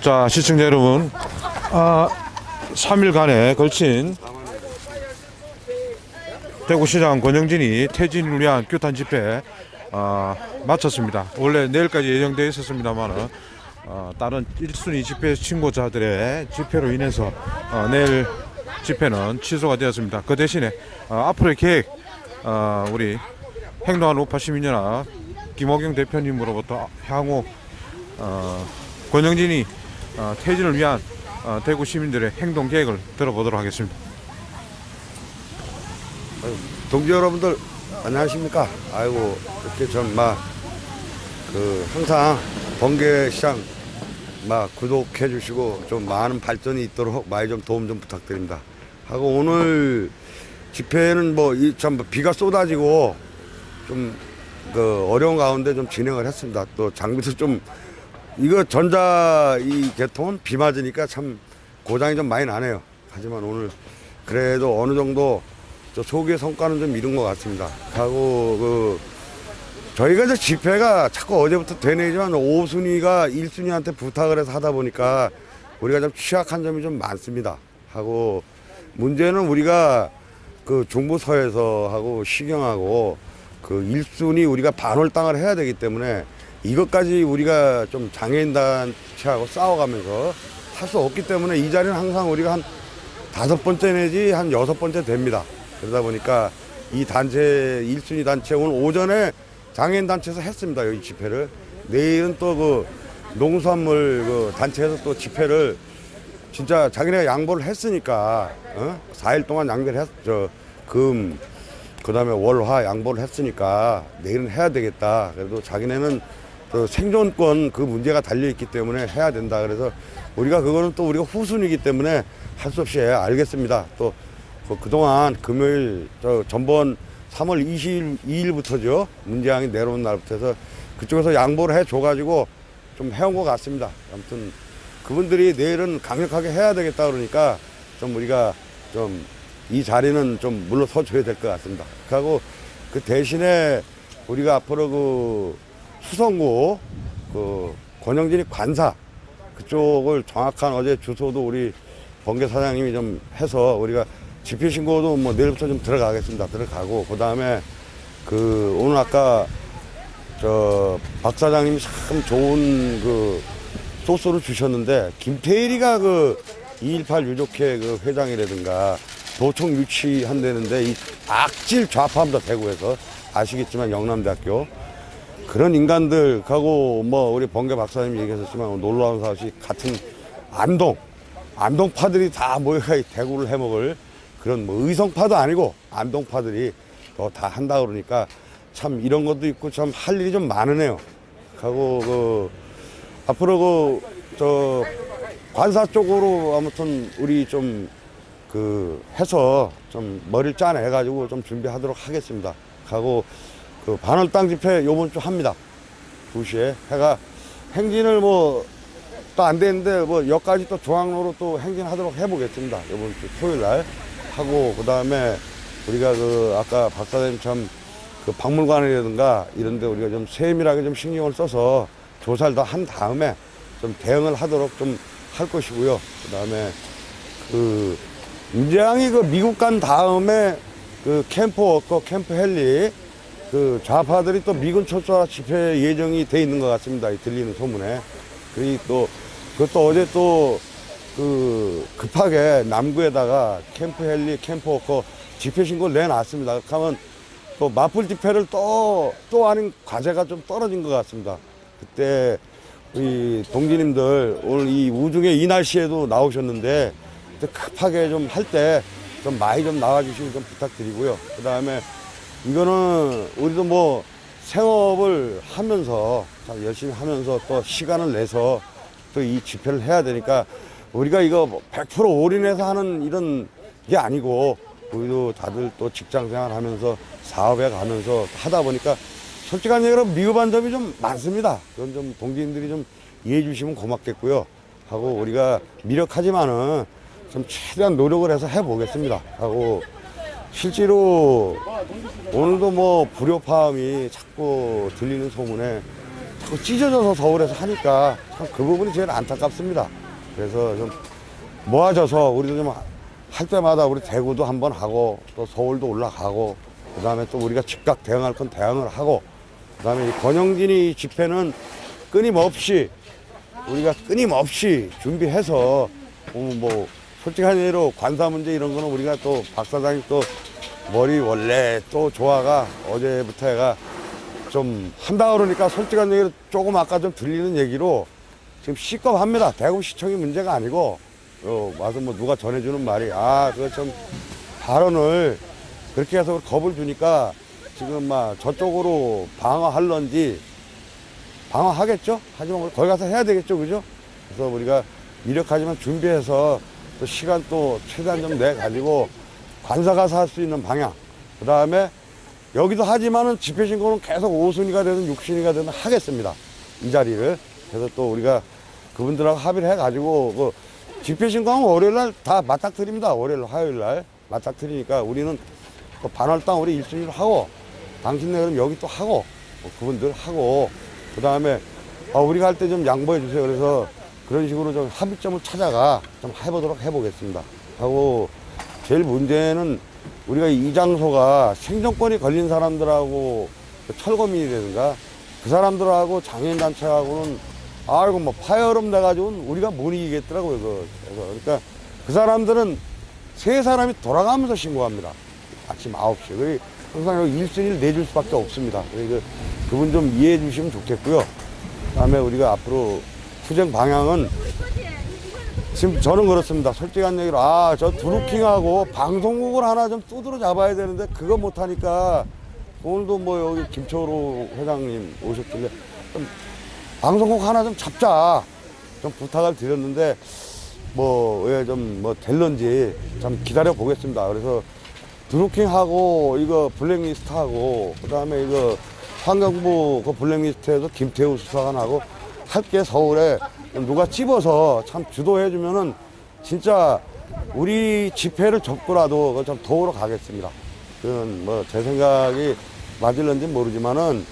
자, 시청자 여러분, 아, 3일간에 걸친 대구시장 권영진이 퇴진을 위한 규탄 집회 아, 마쳤습니다. 원래 내일까지 예정되어 있었습니다만 어, 다른 1순위 집회 신고자들의 집회로 인해서 어, 내일 집회는 취소가 되었습니다. 그 대신에 어, 앞으로의 계획 어, 우리 행동한 우파 시민연합 김호경 대표님으로부터 향후 어, 권영진이 어, 퇴진을 위한 어, 대구 시민들의 행동 계획을 들어보도록 하겠습니다. 동지 여러분들 안녕하십니까? 아이고 이렇게 좀막그 항상 번개시장 막 구독해 주시고 좀 많은 발전이 있도록 많이 좀 도움 좀 부탁드립니다. 하고 오늘 집회는 뭐이참 비가 쏟아지고 좀 그 어려운 가운데 좀 진행을 했습니다. 또 장비도 좀 이거 전자 이 개통은 비 맞으니까 참 고장이 좀 많이 나네요. 하지만 오늘 그래도 어느 정도 저 소기의 성과는 좀 이룬 것 같습니다. 하고 그 저희가 이제 집회가 자꾸 어제부터 되뇌지만 5순위가 1순위한테 부탁을 해서 하다 보니까 우리가 좀 취약한 점이 좀 많습니다. 하고 문제는 우리가 그 중부서에서 하고 시경하고 그 1순위 우리가 반월당을 해야 되기 때문에 이것까지 우리가 좀 장애인단체하고 싸워가면서 할 수 없기 때문에 이 자리는 항상 우리가 한 다섯 번째 내지 한 여섯 번째 됩니다. 그러다 보니까 이 단체, 1순위 단체 오늘 오전에 장애인 단체에서 했습니다. 여기 집회를. 내일은 또 그 농수산물 그 단체에서 또 집회를 진짜 자기네가 양보를 했으니까, 어? 4일 동안 양보를 했, 저, 금, 그 다음에 월 화 양보를 했으니까 내일은 해야 되겠다. 그래도 자기네는 그 생존권 그 문제가 달려있기 때문에 해야 된다. 그래서 우리가 그거는 또 우리가 후순이기 때문에 할 수 없이 해. 알겠습니다. 또 그- 그동안 금요일 저 전번 3월 22일부터죠. 문재양이 내려온 날부터 해서 그쪽에서 양보를 해 줘가지고 좀 해온 것 같습니다. 아무튼 그분들이 내일은 강력하게 해야 되겠다 그러니까 좀 우리가 좀 이 자리는 좀 물러서 줘야 될 것 같습니다. 그리고 그 대신에 우리가 앞으로 그 수성구 그 권영진이 관사 그쪽을 정확한 어제 주소도 우리 번개 사장님이 좀 해서 우리가 집회 신고도 뭐 내일부터 좀 들어가겠습니다. 들어가고 그 다음에 그 오늘 아까 저 박 사장님이 참 좋은 그 소스를 주셨는데 김태일이가 그 218 유족회 그 회장이라든가 도청 유치한다는데 이 악질 좌파입니다 대구에서 아시겠지만 영남대학교 그런 인간들 하고 뭐 우리 번개 박사님이 얘기하셨지만 놀라운 사실이 같은 안동 안동파들이 다 모여가 이 대구를 해먹을 그런 뭐 의성파도 아니고 안동파들이 더다 한다 그러니까 참 이런 것도 있고 참 할 일이 좀 많으네요. 하고 그 앞으로 그 저 관사 쪽으로 아무튼 우리 좀 그 해서 좀 머리를 짜내 가지고 좀 준비하도록 하겠습니다. 하고 그 반월당 집회 요번 주 합니다. 2시에 해가 행진을 뭐 또 안 되는데 뭐 여기까지 또 중앙로로 또 행진하도록 해보겠습니다. 이번 주 토요일 날 하고 그 다음에 우리가 그 아까 박사님 참 그 박물관이라든가 이런데 우리가 좀 세밀하게 좀 신경을 써서 조사를 다한 다음에 좀 대응을 하도록 좀 할 것이고요. 그 다음에 그 문재양이 그 미국 간 다음에 그 캠프 워커 캠프 헬리 그 좌파들이 또 미군 철수화 집회 예정이 돼 있는 것 같습니다. 이 들리는 소문에. 그리고 또 그것도 어제 또 그 급하게 남구에다가 캠프 헬리 캠프 워커 집회 신고를 내놨습니다. 그러면 또 마풀 집회를 또, 또 아닌 과제가 좀 떨어진 것 같습니다. 그때 우리 동지님들 오늘 이 우중에 이 날씨에도 나오셨는데 급하게 좀 할 때 좀 많이 좀 나와주시면 좀 부탁드리고요. 그 다음에 이거는 우리도 뭐 생업을 하면서 참 열심히 하면서 또 시간을 내서 또 이 집회를 해야 되니까 우리가 이거 뭐100% 올인해서 하는 이런 게 아니고 우리도 다들 또 직장 생활 하면서 사업에 가면서 하다 보니까 솔직한 얘기로 미흡한 점이 좀 많습니다. 그건 좀 동지인들이 좀 이해해 주시면 고맙겠고요. 하고 우리가 미력하지만은 좀 최대한 노력을 해서 해보겠습니다. 하고 실제로 오늘도 뭐 불협화음이 자꾸 들리는 소문에 자꾸 찢어져서 서울에서 하니까 참 그 부분이 제일 안타깝습니다. 그래서 좀 모아져서 우리도 좀 할 때마다 우리 대구도 한번 하고 또 서울도 올라가고 그 다음에 또 우리가 즉각 대응할 건 대응을 하고 그 다음에 이 권영진이 집회는 끊임없이 우리가 끊임없이 준비해서 어, 뭐 솔직한 예로 관사 문제 이런 거는 우리가 또 박 사장님 또 머리 원래 또 조화가 어제부터 해가 좀 한다 그러니까 솔직한 얘기로 조금 아까 좀 들리는 얘기로 지금 시겁합니다. 대구시청이 문제가 아니고 어, 와서 뭐 누가 전해주는 말이 아 그거 좀 발언을 그렇게 해서 겁을 주니까 지금 막 저쪽으로 방어할런지 방어하겠죠? 하지만 거기 가서 해야 되겠죠, 그죠? 그래서 우리가 이력하지만 준비해서 또 시간 또 최대한 좀 내 가지고 관사 가서 할수 있는 방향. 그 다음에 여기도 하지만은 집회 신고는 계속 5순위가 되든 6순위가 되든 하겠습니다. 이 자리를. 그래서 또 우리가 그분들하고 합의를 해가지고 그 집회 신고하면 월요일 날 다 맞닥뜨립니다. 월요일, 화요일 날 맞닥뜨리니까 우리는 그 반월당 우리 1순위로 하고 당신네 그럼 여기 또 하고 뭐 그분들 하고 그 다음에 아, 우리가 할 때 좀 양보해 주세요. 그래서 그런 식으로 좀 합의점을 찾아가 좀 해보도록 해보겠습니다. 하고 제일 문제는 우리가 이 장소가 생존권이 걸린 사람들하고 그 철거민이라든가 그 사람들하고 장애인단체하고는 아이고 뭐 파열음 돼가지고 우리가 못 이기겠더라고요. 그, 그러니까 그 사람들은 세 사람이 돌아가면서 신고합니다. 아침 9시. 그 항상 여기 1순위를 내줄 수밖에 없습니다. 그래서 그분 좀 이해해 주시면 좋겠고요. 다음에 우리가 앞으로 투쟁 방향은 지금 저는 그렇습니다. 솔직한 얘기로 아 저 드루킹하고 방송국을 하나 좀 두드러 잡아야 되는데 그거 못하니까 오늘도 뭐 여기 김초로 회장님 오셨길래 좀 방송국 하나 좀 잡자 좀 부탁을 드렸는데 뭐왜좀뭐 될런지 좀 기다려 보겠습니다. 그래서 드루킹하고 이거 블랙리스트하고 그다음에 이거 환경부 그 블랙리스트에서 김태우 수사관하고 함께 서울에 누가 집어서 참 주도해 주면은 진짜 우리 집회를 접고라도 그좀 도우러 가겠습니다. 그건 뭐 제 생각이 맞을런지 모르지만은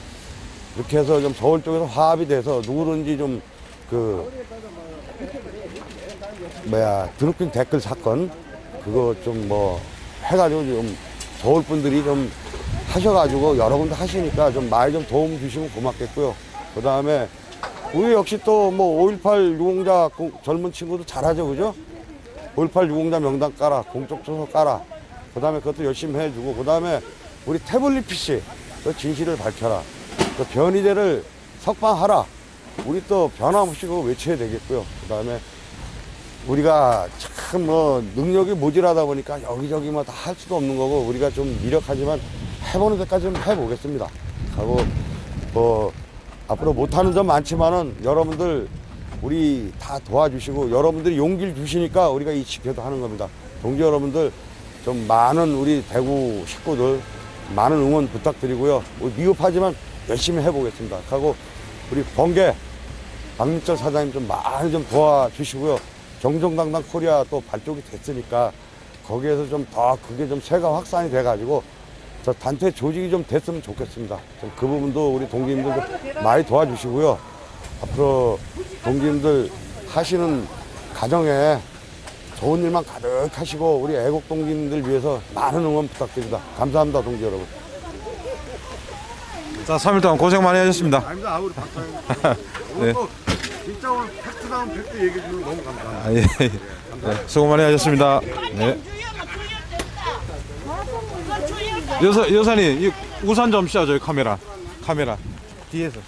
이렇게 해서 좀 서울 쪽에서 화합이 돼서 누구든지 좀 그 뭐야 드루킹 댓글 사건 그거 좀 뭐 해가지고 좀 서울 분들이 좀 하셔가지고 여러 군데 하시니까 좀 많이 좀 도움 주시면 고맙겠고요. 그 다음에 우리 역시 또 뭐 5.18 유공자 공- 젊은 친구도 잘하죠, 그죠? 5.18 유공자 명단 깔아, 공적 조서 깔아. 그 다음에 그것도 열심히 해주고, 그 다음에 우리 태블릿 PC, 그 진실을 밝혀라. 그 변이제를 석방하라. 우리 또 변함없이 그거 외쳐야 되겠고요. 그 다음에 우리가 참 뭐 능력이 모자라다 보니까 여기저기 뭐 다 할 수도 없는 거고 우리가 좀 미력하지만 해보는 데까지 좀 해보겠습니다. 하고 뭐 앞으로 못하는 점 많지만은 여러분들 우리 다 도와주시고 여러분들이 용기를 주시니까 우리가 이 집회도 하는 겁니다. 동지 여러분들 좀 많은 우리 대구 식구들 많은 응원 부탁드리고요. 미흡하지만 열심히 해보겠습니다. 하고 우리 번개 박민철 사장님 좀 많이 좀 도와주시고요. 정정당당 코리아 또 발족이 됐으니까 거기에서 좀 더 그게 좀 세가 확산이 돼가지고 저 단체 조직이 좀 됐으면 좋겠습니다. 좀그 부분도 우리 동기님들 좀 많이 도와주시고요. 앞으로 동기님들 하시는 가정에 좋은 일만 가득 하시고 우리 애국 동기님들 위해서 많은 응원 부탁드립니다. 감사합니다, 동지 여러분. 자, 3일 동안 고생 많이 하셨습니다. 아닙니다, 우리 박사님. 네. 또 진짜 오늘 팩트 다운 팩트 얘기해 주셔서 너무 감사합니다. 아, 예. 네, 수고 많이 하셨습니다. 네. 여사, 여사님, 이 우산 좀 씌워줘요, 카메라. 카메라. 뒤에서.